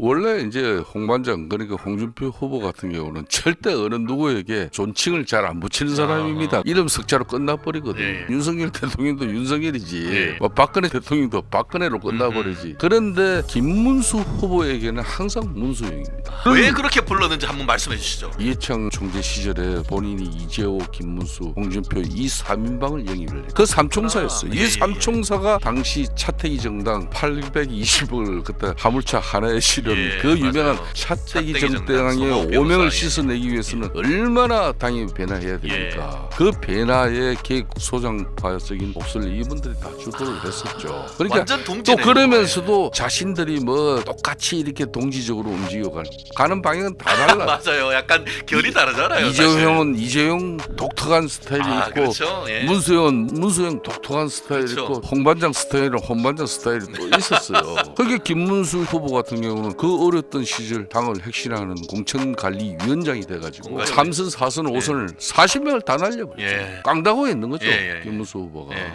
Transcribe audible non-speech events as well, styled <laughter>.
원래 이제 홍반장 그러니까 홍준표 후보 같은 경우는 <laughs> 절대 어느 누구에게 존칭을 잘 안 붙이는 사람입니다. 이름 석자로 끝나버리거든요. 예. 윤석열 대통령도 윤석열이지, 예. 뭐 박근혜 대통령도 박근혜로 끝나버리지. 그런데 김문수 후보에게는 항상 문수영입니다. 왜 그렇게 불렀는지 한번 말씀해 주시죠. 이해창 총재 시절에 본인이 이재호, 김문수, 홍준표 이 3인방을 영입을 해요. 그 삼총사였어요. 아, 예, 이 예. 삼총사가 당시 차태기 정당 820을 그때 화물차 하나에 실은 예, 그 유명한 맞아요. 정당 정당의 오명을 예. 씻어내기 위해서는 얼마나 당이 변화해야 됩니까? 그 변화의 계획 소장파적인 몫을 이분들이 다 주도를 했었죠. 그러니까 완전 또. 그러면서도 자신들이 뭐 똑같이 이렇게 동지적으로 움직여갈 가는 방향은 다 달라. <laughs> 맞아요. 약간 결이 다르잖아요. 이재용 사실. 형은 이재용 독특한 스타일이 아, 있고 그렇죠. 예. 문수영은 문수영 독특한 스타일이 그렇죠. 있고 홍반장 스타일은 홍반장 스타일이 또 있었어요. <laughs> 그게 김문수 후보 같은 경우는 그 어렸던 시절 당을 핵심하는 공천관리위원장이 돼가지고. 3선, 4선, 5선을 40명을 다 날려버렸죠. 예. 깡다고 있는 거죠. 예, 예, 예. 김문수 후보가. 예.